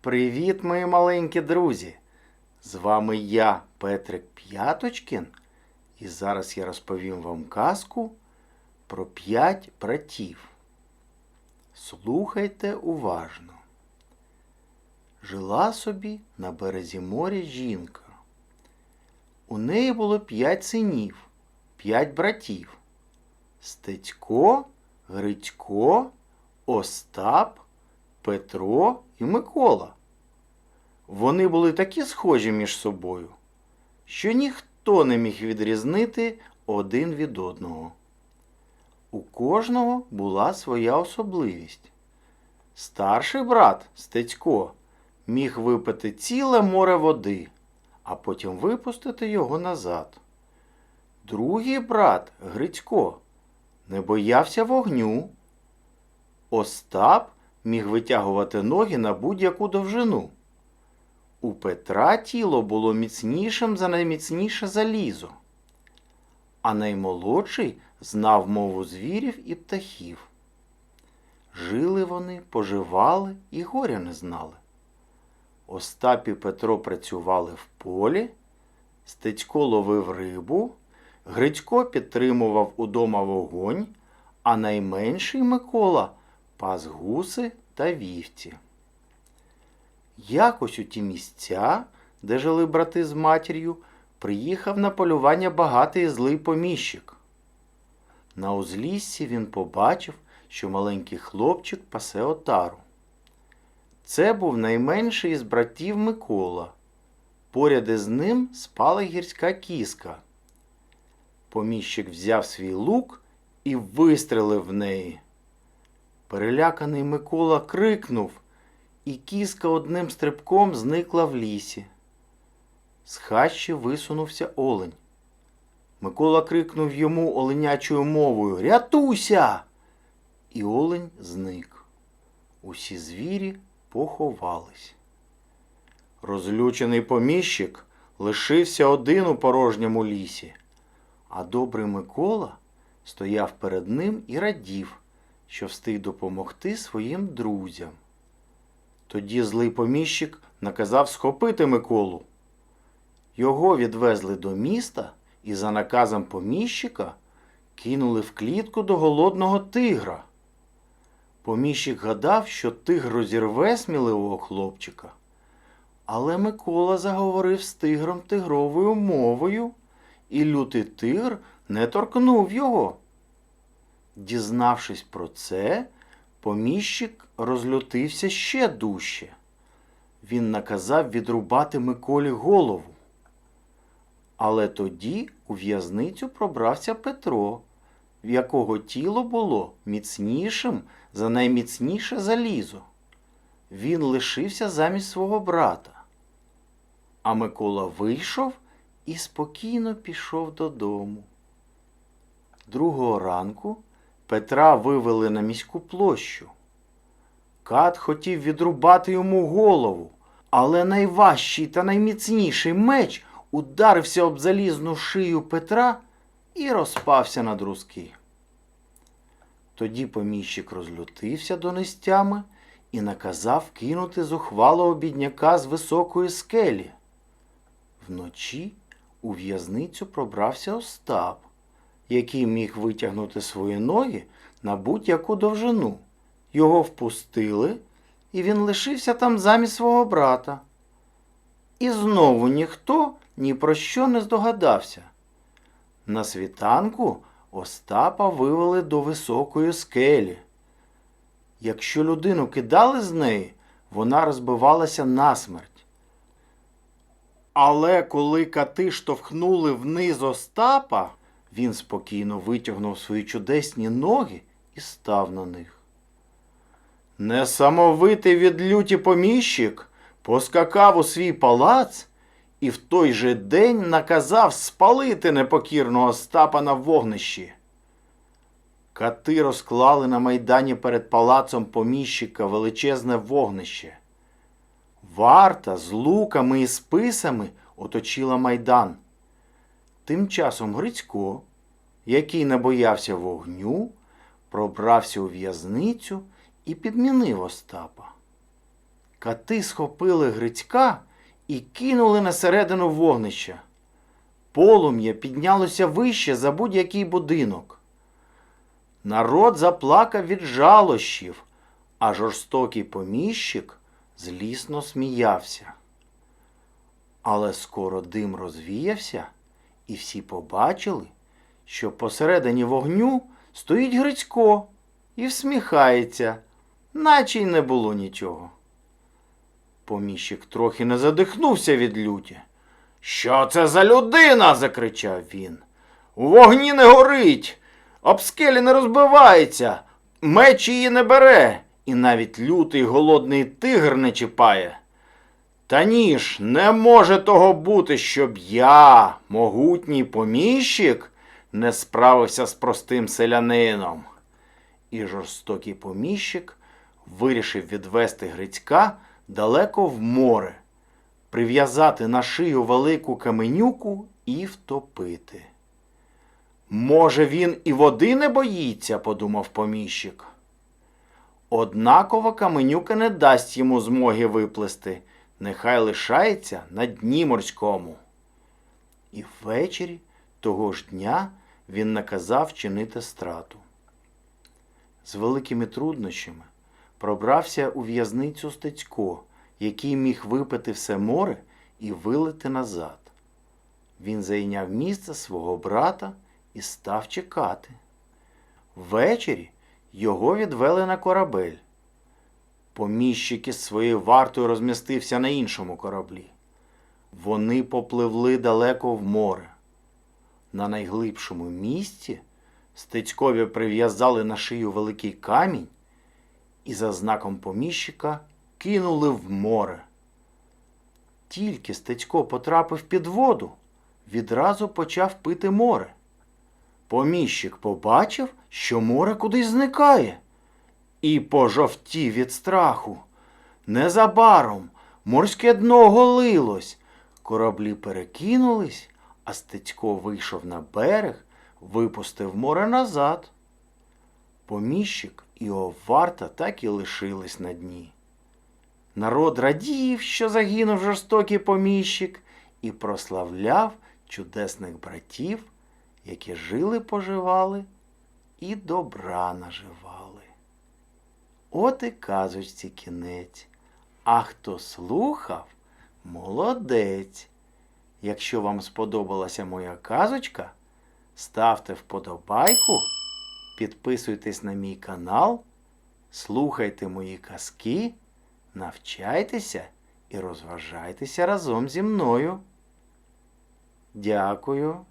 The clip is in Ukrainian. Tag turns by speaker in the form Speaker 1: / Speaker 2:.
Speaker 1: Привіт, мої маленькі друзі! З вами я, Петрик П'яточкін, і зараз я розповім вам казку про п'ять братів. Слухайте уважно. Жила собі на березі моря жінка. У неї було п'ять синів, п'ять братів. Стецько, Грицько, Остап, Петро і Микола. Вони були такі схожі між собою, що ніхто не міг відрізнити один від одного. У кожного була своя особливість. Старший брат Стецько міг випити ціле море води, а потім випустити його назад. Другий брат Грицько не боявся вогню. Остап міг витягувати ноги на будь-яку довжину. У Петра тіло було міцнішим за найміцніше залізо, а наймолодший знав мову звірів і птахів. Жили вони, поживали і горя не знали. Остап і Петро працювали в полі, Стецько ловив рибу, Грицько підтримував удома вогонь, а найменший Микола пас гуси та вівці. Якось у ті місця, де жили брати з матір'ю, приїхав на полювання багатий і злий поміщик. На узліссі він побачив, що маленький хлопчик пасе отару. Це був найменший із братів Микола. Поряд із ним спала гірська кіска. Поміщик взяв свій лук і вистрелив в неї. Переляканий Микола крикнув, і кіска одним стрибком зникла в лісі. З хащі висунувся олень. Микола крикнув йому оленячою мовою Рятуйся! І олень зник. Усі звірі поховались. Розлючений поміщик лишився один у порожньому лісі, а добрий Микола стояв перед ним і радів, що встиг допомогти своїм друзям. Тоді злий поміщик наказав схопити Миколу. Його відвезли до міста і за наказом поміщика кинули в клітку до голодного тигра. Поміщик гадав, що тигр розірве сміливого хлопчика. Але Микола заговорив з тигром тигровою мовою, і лютий тигр не торкнув його. Дізнавшись про це, поміщик розлютився ще дужче. Він наказав відрубати Миколі голову. Але тоді у в'язницю пробрався Петро, в якого тіло було міцнішим за найміцніше залізо. Він лишився замість свого брата. А Микола вийшов і спокійно пішов додому. Другого ранку Петра вивели на міську площу. Кат хотів відрубати йому голову, але найважчий та найміцніший меч ударився об залізну шию Петра і розпався на друзки. Тоді поміщик розлютився донестями і наказав кинути зухвалого бідняка з високої скелі. Вночі у в'язницю пробрався Остап, який міг витягнути свої ноги на будь-яку довжину. Його впустили, і він лишився там замість свого брата. І знову ніхто ні про що не здогадався. На світанку Остапа вивели до високої скелі. Якщо людину кидали з неї, вона розбивалася насмерть. Але коли кати штовхнули вниз Остапа, він спокійно витягнув свої чудесні ноги і став на них. Несамовитий від люті поміщик поскакав у свій палац і в той же день наказав спалити непокірного Остапа на вогнищі. Кати розклали на майдані перед палацом поміщика величезне вогнище. Варта з луками і списами оточила майдан. Тим часом Грицько, який не боявся вогню, пробрався у в'язницю і підмінив Остапа. Кати схопили Грицька і кинули на середину вогнища. Полум'я піднялося вище за будь-який будинок. Народ заплакав від жалощів, а жорстокий поміщик злісно сміявся. Але скоро дим розвіявся, і всі побачили, що посередині вогню стоїть Грицько і всміхається, наче й не було нічого. Поміщик трохи не задихнувся від люті. Що це за людина? закричав він. У вогні не горить, об скелі не розбивається, меч її не бере, і навіть лютий голодний тигр не чіпає. Та ні ж, не може того бути, щоб я, могутній поміщик, не справився з простим селянином. І жорстокий поміщик вирішив відвести Грицька далеко в море, прив'язати на шию велику каменюку і втопити. Може, він і води не боїться, подумав поміщик. Однаково каменюка не дасть йому змоги виплисти, нехай лишається на дні морському. І ввечері того ж дня він наказав чинити страту. З великими труднощами пробрався у в'язницю Стецько, який міг випити все море і вилити назад. Він зайняв місце свого брата і став чекати. Ввечері його відвели на корабель. Поміщик із своєю вартою розмістився на іншому кораблі. Вони попливли далеко в море. На найглибшому місці Стецькові прив'язали на шию великий камінь і за знаком поміщика кинули в море. Тільки Стецько потрапив під воду, відразу почав пити море. Поміщик побачив, що море кудись зникає, і пожовтів від страху. Незабаром морське дно оголилось, кораблі перекинулись, а Стецько вийшов на берег, випустив море назад. Поміщик і його варта так і лишились на дні. Народ радів, що загинув жорстокий поміщик, і прославляв чудесних братів, які жили, поживали і добра наживали. От і казочці кінець. А хто слухав, молодець. Якщо вам сподобалася моя казочка, ставте вподобайку, підписуйтесь на мій канал, слухайте мої казки, навчайтеся і розважайтеся разом зі мною. Дякую.